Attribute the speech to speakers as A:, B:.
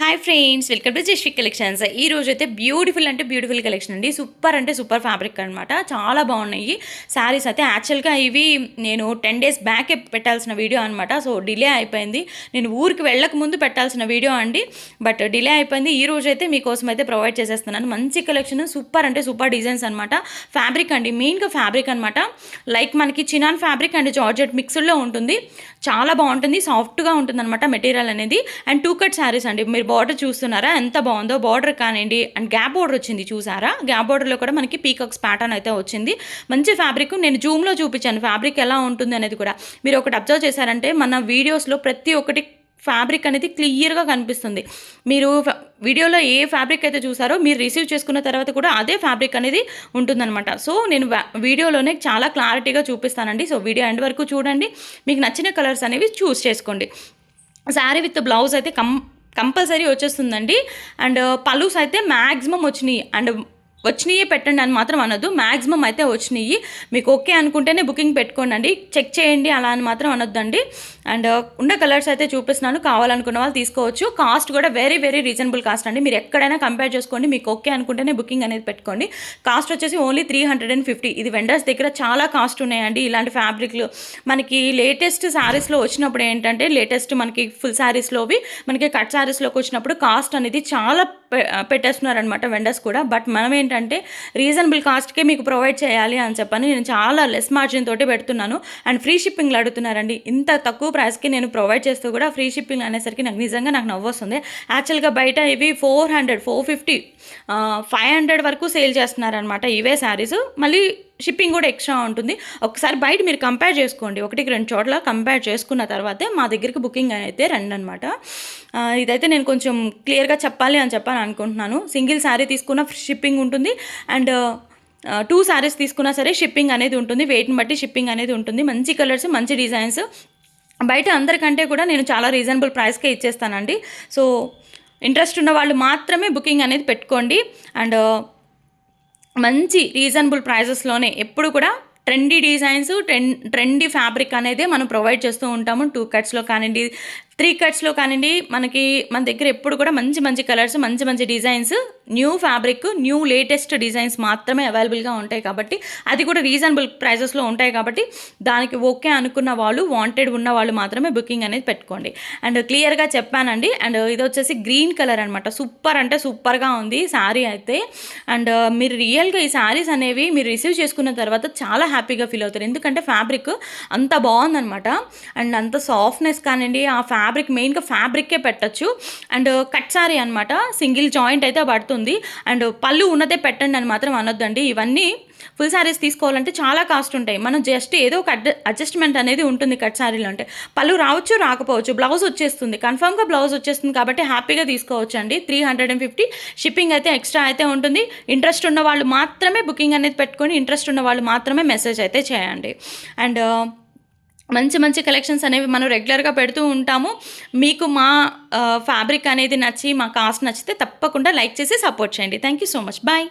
A: Hi friends welcome to Jasvi collections ఈ రోజు అయితే బ్యూటిఫుల్ అంటే బ్యూటిఫుల్ కలెక్షన్ అండి. సూపర్ అంటే సూపర్ ఫ్యాబ్రిక్ అనమాట చాలా బాగున్నాయి. శారీస్ అయితే యాక్చువల్గా ఇవి నేను టెన్ డేస్ బ్యాక్ పెట్టాల్సిన వీడియో అనమాట సో డిలే అయిపోయింది. నేను ఊరికి వెళ్ళక ముందు పెట్టాల్సిన వీడియో అండి. బట్ డిలే అయిపోయింది. ఈ రోజు అయితే మీకోసం అయితే ప్రొవైడ్ చేసేస్తున్నాను. మంచి కలెక్షన్ సూపర్ అంటే సూపర్ డిజైన్స్ అనమాట ఫ్యాబ్రిక్ అండి. మెయిన్గా ఫ్యాబ్రిక్ అనమాట లైక్ మనకి చినాన్ ఫ్యాబ్రిక్ అండ్ జార్జెట్ మిక్స్డ్లో ఉంటుంది. చాలా బాగుంటుంది. సాఫ్ట్గా ఉంటుంది అనమాట మెటీరియల్ అనేది. అండ్ టూ కట్ శారీస్ అండి. మీరు బార్డర్ చూస్తున్నారా? ఎంత బాగుందో బార్డర్ కానివ్వండి. అండ్ గ్యాప్ బార్డర్ వచ్చింది చూసారా? గ్యాప్ బార్డర్లో కూడా మనకి పీకాక్స్ ప్యాటర్న్ అయితే వచ్చింది. మంచి ఫ్యాబ్రిక్ నేను జూమ్లో చూపించాను. ఫ్యాబ్రిక్ ఎలా ఉంటుంది అనేది కూడా. మీరు ఒకటి అబ్జర్వ్ చేశారంటే మన వీడియోస్లో ప్రతి ఒక్కటి ఫ్యాబ్రిక్ అనేది క్లియర్గా కనిపిస్తుంది. మీరు వీడియోలో ఏ ఫ్యాబ్రిక్ అయితే చూసారో మీరు రిసీవ్ చేసుకున్న తర్వాత కూడా అదే ఫ్యాబ్రిక్ అనేది ఉంటుందన్నమాట. సో నేను వీడియోలోనే చాలా క్లారిటీగా చూపిస్తానండి. సో వీడియో ఎండ్ వరకు చూడండి. మీకు నచ్చిన కలర్స్ అనేవి చూస్ చేసుకోండి. శారీ విత్ బ్లౌజ్ అయితే కం కంపల్సరీ వచ్చేస్తుందండి. అండ్ పలుస్ అయితే మ్యాక్సిమం వచ్చినాయి. అండ్ వచ్చినాయి పెట్టండి అని మాత్రం అనొద్దు. మ్యాక్సిమం అయితే వచ్చినాయి. మీకు ఓకే అనుకుంటేనే బుకింగ్ పెట్టుకోండి చెక్ చేయండి అలా అని మాత్రం అనొద్దండి. అండ్ ఉన్న కలర్స్ అయితే చూపిస్తున్నాను. కావాలనుకున్న వాళ్ళు తీసుకోవచ్చు. కాస్ట్ కూడా వెరీ వెరీ రీజనబుల్ కాస్ట్ అండి. మీరు ఎక్కడైనా కంపేర్ చేసుకోండి. మీకు ఓకే అనుకుంటేనే బుకింగ్ అనేది పెట్టుకోండి. కాస్ట్ వచ్చేసి only three hundred and fifty ఇది వెండర్స్ దగ్గర చాలా కాస్ట్ ఉన్నాయండి. ఇలాంటి ఫ్యాబ్రిక్లు మనకి లేటెస్ట్ శారీస్లో వచ్చినప్పుడు ఏంటంటే లేటెస్ట్ మనకి ఫుల్ శారీస్లోవి మనకి కట్ శారీస్లోకి వచ్చినప్పుడు కాస్ట్ అనేది చాలా పె- పెట్టేస్తున్నారనమాట వెండర్స్ కూడా. బట్ మనం ఏంటంటే రీజనబుల్ కాస్ట్కే మీకు ప్రొవైడ్ చేయాలి అని చెప్పని నేను చాలా లెస్ మార్జిన్ తోటి పెడుతున్నాను. అండ్ ఫ్రీ షిప్పింగ్లు అడుగుతున్నారండి. ఇంత తక్కువ ప్రైస్కి నేను ప్రొవైడ్ చేస్తూ కూడా ఫ్రీ షిప్పింగ్ అనేసరికి నాకు నిజంగా నాకు నవ్వు వస్తుంది యాక్చువల్గా బయట ఇవి four hundred four fifty five hundred వరకు సేల్ చేస్తున్నారనమాట ఇవే శారీస్. మళ్ళీ షిప్పింగ్ కూడా ఎక్స్ట్రా ఉంటుంది. ఒకసారి బయట మీరు కంపేర్ చేసుకోండి. ఒకటికి రెండు చోట్ల కంపేర్ చేసుకున్న తర్వాతే మా దగ్గరికి బుకింగ్ అయితే రండి అనమాట ఇదైతే నేను కొంచెం క్లియర్గా చెప్పాలి అని చెప్పాలి అనుకుంటున్నాను. సింగిల్ శారీ తీసుకున్న షిప్పింగ్ ఉంటుంది. అండ్ టూ శారీస్ తీసుకున్నా సరే షిప్పింగ్ అనేది ఉంటుంది. వెయిట్ని బట్టి షిప్పింగ్ అనేది ఉంటుంది. మంచి కలర్స్ మంచి డిజైన్స్. బయట అందరికంటే కూడా నేను చాలా రీజనబుల్ ప్రైస్కే ఇచ్చేస్తానండి. సో ఇంట్రెస్ట్ ఉన్న వాళ్ళు మాత్రమే బుకింగ్ అనేది పెట్టుకోండి. అండ్ మంచి రీజనబుల్ ప్రైజెస్లోనే ఎప్పుడు కూడా trendy designs trend trendy fabric అనేది మనం ప్రొవైడ్ చేస్తూ ఉంటాము. టూ కట్స్లో కానివ్వండి త్రీ కట్స్లో కానివ్వండి మనకి మన దగ్గర ఎప్పుడు కూడా మంచి మంచి కలర్స్ మంచి మంచి designs new fabric new latest designs మాత్రమే అవైలబుల్గా ఉంటాయి కాబట్టి అది కూడా రీజనబుల్ ప్రైజెస్లో ఉంటాయి కాబట్టి దానికి ఓకే అనుకున్న వాళ్ళు వాంటెడ్ ఉన్న వాళ్ళు మాత్రమే బుకింగ్ అనేది పెట్టుకోండి. అండ్ క్లియర్గా చెప్పానండి అండ్ ఇది వచ్చేసి గ్రీన్ కలర్ అనమాట సూపర్ అంటే సూపర్గా ఉంది శారీ అయితే. అండ్ మీరు రియల్గా ఈ శారీస్ అనేవి మీరు రిసీవ్ చేసుకున్న తర్వాత చాలా హ్యాపీగా ఫీల్ అవుతారు. ఎందుకంటే ఫ్యాబ్రిక్ అంత బాగుందనమాట అండ్ అంత సాఫ్ట్నెస్ కానివ్వండి ఆ ఫ్యాబ్రిక్ మెయిన్గా ఫ్యాబ్రిక్కే పెట్టచ్చు. అండ్ కట్ శారీ అనమాట సింగిల్ జాయింట్ అయితే పడుతుంది. అండ్ పళ్ళు ఉన్నదే పెట్టండి అని మాత్రం అనొద్దండి. ఇవన్నీ ఫుల్ శారీస్ తీసుకోవాలంటే చాలా కాస్ట్ ఉంటాయి. మనం జస్ట్ ఏదో ఒక అడ్జస్ట్మెంట్ అనేది ఉంటుంది కట్ శారీలో అంటే. పళ్ళు రావచ్చు రాకపోవచ్చు బ్లౌజ్ వచ్చేస్తుంది. కన్ఫామ్గా బ్లౌజ్ వచ్చేస్తుంది కాబట్టి హ్యాపీగా తీసుకోవచ్చు అండి three hundred and fifty. Shipping అయితే ఎక్స్ట్రా అయితే ఉంటుంది. ఇంట్రెస్ట్ ఉన్న వాళ్ళు మాత్రమే బుకింగ్ అనేది పెట్టుకొని ఇంట్రెస్ట్ ఉన్న వాళ్ళు మాత్రమే మెసేజ్ అయితే చేయండి. అండ్ మంచి మంచి కలెక్షన్స్ అనేవి మనం రెగ్యులర్గా పెడుతూ ఉంటాము. మీకు మా ఫ్యాబ్రిక్ అనేది నచ్చి మా కాస్ట్ నచ్చితే తప్పకుండా లైక్ చేసి సపోర్ట్ చేయండి. Thank you so much bye